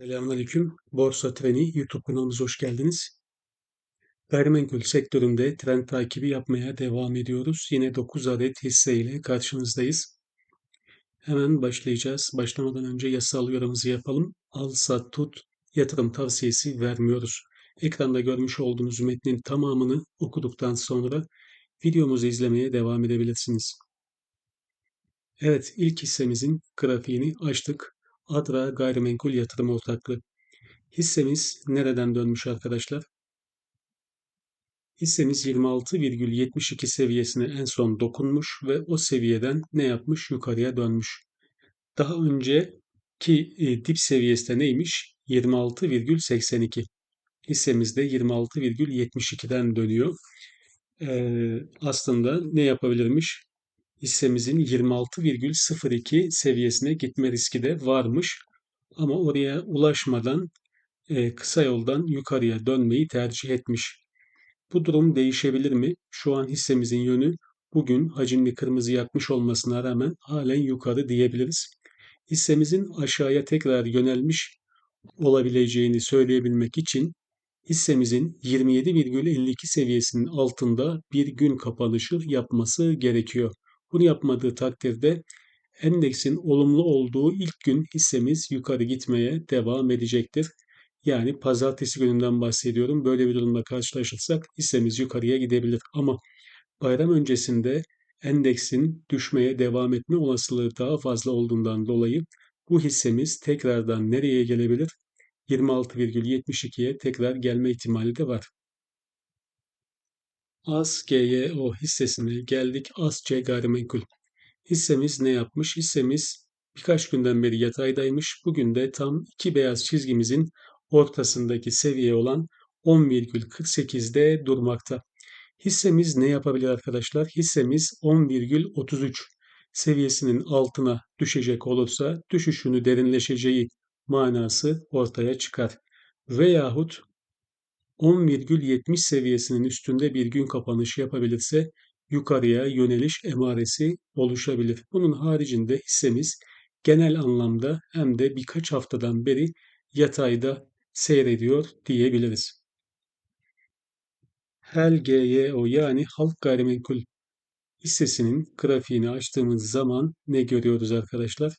Selamünaleyküm. Borsa Treni YouTube kanalımıza hoş geldiniz. Gayrimenkul sektöründe trend takibi yapmaya devam ediyoruz. Yine 9 adet hisse ile karşınızdayız. Hemen başlayacağız. Başlamadan önce yasal uyarımızı yapalım. Al, sat, tut, yatırım tavsiyesi vermiyoruz. Ekranda görmüş olduğunuz metnin tamamını okuduktan sonra videomuzu izlemeye devam edebilirsiniz. Evet, ilk hissemizin grafiğini açtık. Adra Gayrimenkul Yatırım Ortaklığı. Hissemiz nereden dönmüş arkadaşlar? Hissemiz 26,72 seviyesine en son dokunmuş ve o seviyeden ne yapmış? Yukarıya dönmüş. Daha önceki e, dip seviyesi de neymiş? 26,82. Hissemiz de 26,72'den dönüyor. Ee, aslında ne yapabilirmiş? Hissemizin 26,02 seviyesine gitme riski de varmış. Ama oraya ulaşmadan e, kısa yoldan yukarıya dönmeyi tercih etmiş. Bu durum değişebilir mi? Şu an hissemizin yönü bugün hacimli kırmızı yakmış olmasına rağmen halen yukarı diyebiliriz. Hissemizin aşağıya tekrar yönelmiş olabileceğini söyleyebilmek için hissemizin 27,52 seviyesinin altında bir gün kapanışı yapması gerekiyor. Bunu yapmadığı takdirde endeksin olumlu olduğu ilk gün hissemiz yukarı gitmeye devam edecektir. Yani pazartesi gününden bahsediyorum. Böyle bir durumla karşılaşırsak hissemiz yukarıya gidebilir. Ama bayram öncesinde endeksin düşmeye devam etme olasılığı daha fazla olduğundan dolayı bu hissemiz tekrardan nereye gelebilir? 26,72'ye tekrar gelme ihtimali de var. ASGYO hissesine geldik. ASC gayrimenkul. Hissemiz ne yapmış? Hissemiz birkaç günden beri yataydaymış. Bugün de tam iki beyaz çizgimizin ortasındaki seviye olan 10,48'de durmakta. Hissemiz ne yapabilir arkadaşlar? Hissemiz 10,33 seviyesinin altına düşecek olursa düşüşünü derinleşeceği manası ortaya çıkar. Veyahut 10,70 seviyesinin üstünde bir gün kapanışı yapabilirse yukarıya yöneliş emaresi oluşabilir. Bunun haricinde hissemiz genel anlamda hem de birkaç haftadan beri yatayda seyrediyor diyebiliriz. HELGYO yani halk gayrimenkul hissesinin grafiğini açtığımız zaman ne görüyoruz arkadaşlar?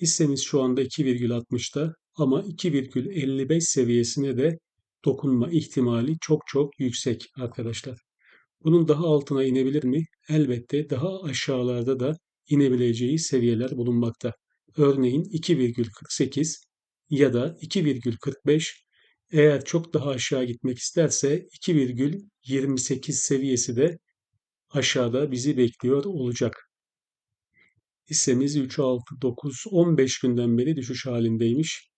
Hissemiz şu anda 2,60'da ama 2,55 seviyesine de dokunma ihtimali çok çok yüksek arkadaşlar. Bunun daha altına inebilir mi? Elbette daha aşağılarda da inebileceği seviyeler bulunmakta. Örneğin 2,48 ya da 2,45 eğer çok daha aşağı gitmek isterse 2,28 seviyesi de aşağıda bizi bekliyor olacak. Hissemiz 3, 6, 9, 15 günden beri düşüş halindeymiş.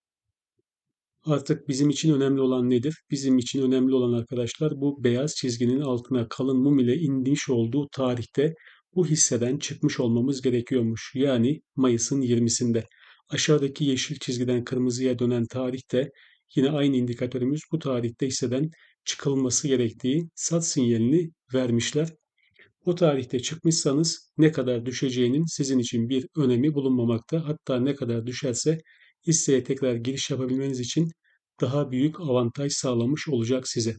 Artık bizim için önemli olan nedir? Bizim için önemli olan arkadaşlar bu beyaz çizginin altına kalın mum ile inmiş olduğu tarihte bu hisseden çıkmış olmamız gerekiyormuş. Yani Mayıs'ın 20'sinde. Aşağıdaki yeşil çizgiden kırmızıya dönen tarihte yine aynı indikatörümüz bu tarihte hisseden çıkılması gerektiği sat sinyalini vermişler. O tarihte çıkmışsanız ne kadar düşeceğinin sizin için bir önemi bulunmamakta. Hatta ne kadar düşerse hisseye tekrar giriş yapabilmeniz için daha büyük avantaj sağlamış olacak size.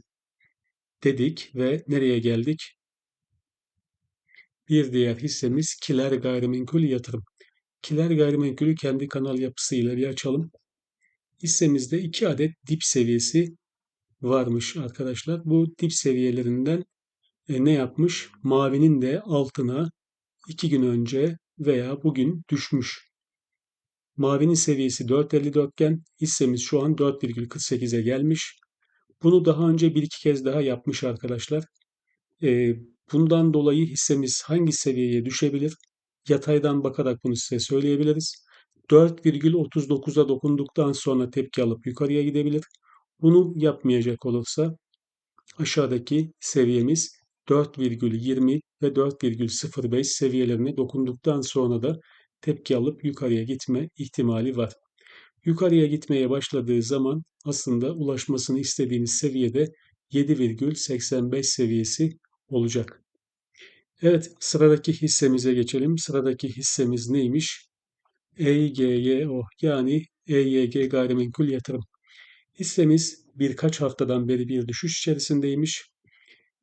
Dedik ve nereye geldik? Bir diğer hissemiz Kiler Gayrimenkul Yatırım. Kiler Gayrimenkulü kendi kanal yapısıyla bir açalım. Hissemizde iki adet dip seviyesi varmış arkadaşlar. Bu dip seviyelerinden e, ne yapmış? Mavinin de altına iki gün önce veya bugün düşmüş. Mavinin seviyesi 4.54 iken hissemiz şu an 4,48'e gelmiş. Bunu daha önce bir iki kez daha yapmış arkadaşlar. E, bundan dolayı hissemiz hangi seviyeye düşebilir? Yataydan bakarak bunu size söyleyebiliriz. 4,39'a dokunduktan sonra tepki alıp yukarıya gidebilir. Bunu yapmayacak olursa aşağıdaki seviyemiz 4,20 ve 4,05 seviyelerine dokunduktan sonra da tepki alıp yukarıya gitme ihtimali var. Yukarıya gitmeye başladığı zaman aslında ulaşmasını istediğimiz seviyede 7,85 seviyesi olacak. Evet sıradaki hissemize geçelim. Sıradaki hissemiz neymiş? EYGYO yani EYG Gayrimenkul Yatırım. Hissemiz birkaç haftadan beri bir düşüş içerisindeymiş.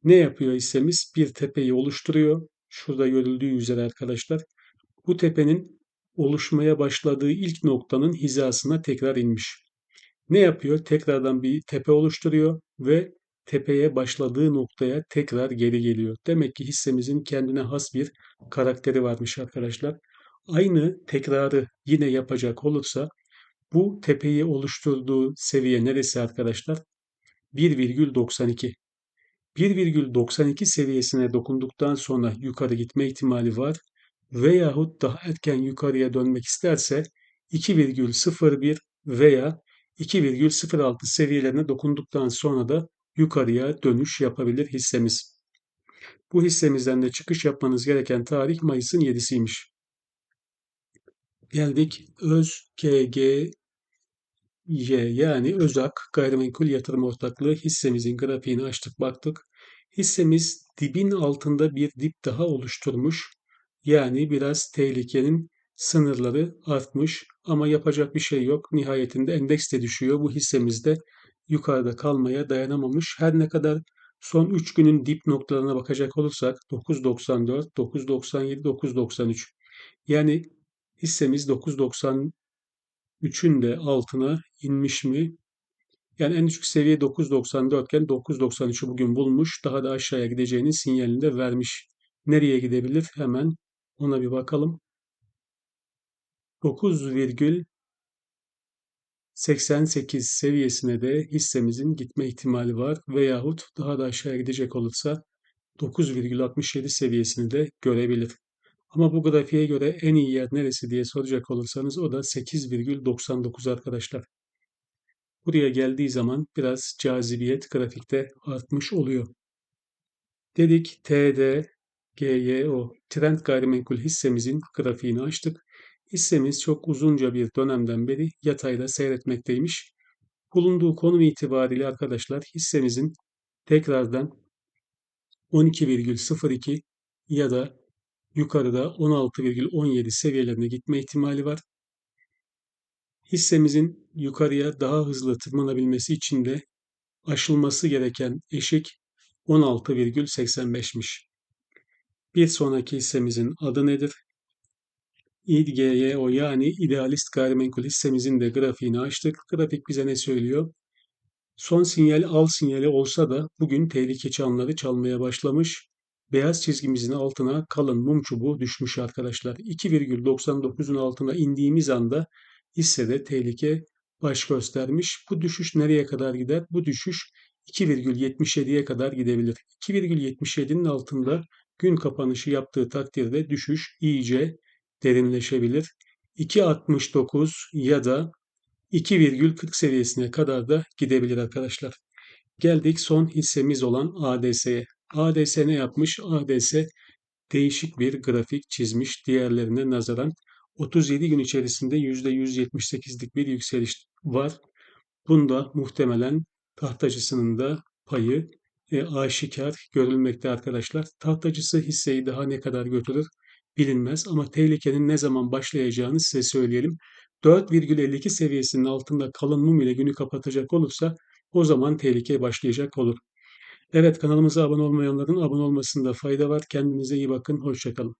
Ne yapıyor hissemiz? Bir tepeyi oluşturuyor. Şurada görüldüğü üzere arkadaşlar. Bu tepenin oluşmaya başladığı ilk noktanın hizasına tekrar inmiş. Ne yapıyor? Tekrardan bir tepe oluşturuyor ve tepeye başladığı noktaya tekrar geri geliyor. Demek ki hissemizin kendine has bir karakteri varmış arkadaşlar. Aynı tekrarı yine yapacak olursa bu tepeyi oluşturduğu seviye neresi arkadaşlar? 1,92. 1,92 seviyesine dokunduktan sonra yukarı gitme ihtimali var veyahut daha erken yukarıya dönmek isterse 2,01 veya 2,06 seviyelerine dokunduktan sonra da yukarıya dönüş yapabilir hissemiz. Bu hissemizden de çıkış yapmanız gereken tarih Mayıs'ın 7'siymiş. Geldik Öz KG Y yani Özak Gayrimenkul Yatırım Ortaklığı hissemizin grafiğini açtık baktık. Hissemiz dibin altında bir dip daha oluşturmuş. Yani biraz tehlikenin sınırları artmış ama yapacak bir şey yok. Nihayetinde endeks de düşüyor. Bu hissemiz de yukarıda kalmaya dayanamamış. Her ne kadar son 3 günün dip noktalarına bakacak olursak 9.94, 9.97, 9.93. Yani hissemiz 9.93'ün de altına inmiş mi? Yani en düşük seviye 9.94 iken 9.93'ü bugün bulmuş. Daha da aşağıya gideceğinin sinyalini de vermiş. Nereye gidebilir? Hemen ona bir bakalım. 9,88 seviyesine de hissemizin gitme ihtimali var veyahut daha da aşağıya gidecek olursa 9,67 seviyesini de görebilir. Ama bu grafiğe göre en iyi yer neresi diye soracak olursanız o da 8,99 arkadaşlar. Buraya geldiği zaman biraz cazibiyet grafikte artmış oluyor. Dedik TD, GYO, Trend Gayrimenkul hissemizin grafiğini açtık. Hissemiz çok uzunca bir dönemden beri yatayda seyretmekteymiş. Bulunduğu konum itibariyle arkadaşlar hissemizin tekrardan 12,02 ya da yukarıda 16,17 seviyelerine gitme ihtimali var. Hissemizin yukarıya daha hızlı tırmanabilmesi için de aşılması gereken eşik 16,85'miş. Bir sonraki hissemizin adı nedir? İDGYO yani idealist gayrimenkul hissemizin de grafiğini açtık. Grafik bize ne söylüyor? Son sinyal al sinyali olsa da bugün tehlike çanları çalmaya başlamış. Beyaz çizgimizin altına kalın mum çubuğu düşmüş arkadaşlar. 2,99'un altına indiğimiz anda hissede tehlike baş göstermiş. Bu düşüş nereye kadar gider? Bu düşüş 2,77'ye kadar gidebilir. 2,77'nin altında gün kapanışı yaptığı takdirde düşüş iyice derinleşebilir. 2.69 ya da 2,40 seviyesine kadar da gidebilir arkadaşlar. Geldik son hissemiz olan ADS'ye. ADS ne yapmış? ADS değişik bir grafik çizmiş diğerlerine nazaran. 37 gün içerisinde %178'lik bir yükseliş var. Bunda muhtemelen tahtacısının da payı e, aşikar görülmekte arkadaşlar. Tahtacısı hisseyi daha ne kadar götürür bilinmez ama tehlikenin ne zaman başlayacağını size söyleyelim. 4,52 seviyesinin altında kalın mum ile günü kapatacak olursa o zaman tehlike başlayacak olur. Evet kanalımıza abone olmayanların abone olmasında fayda var. Kendinize iyi bakın. Hoşçakalın.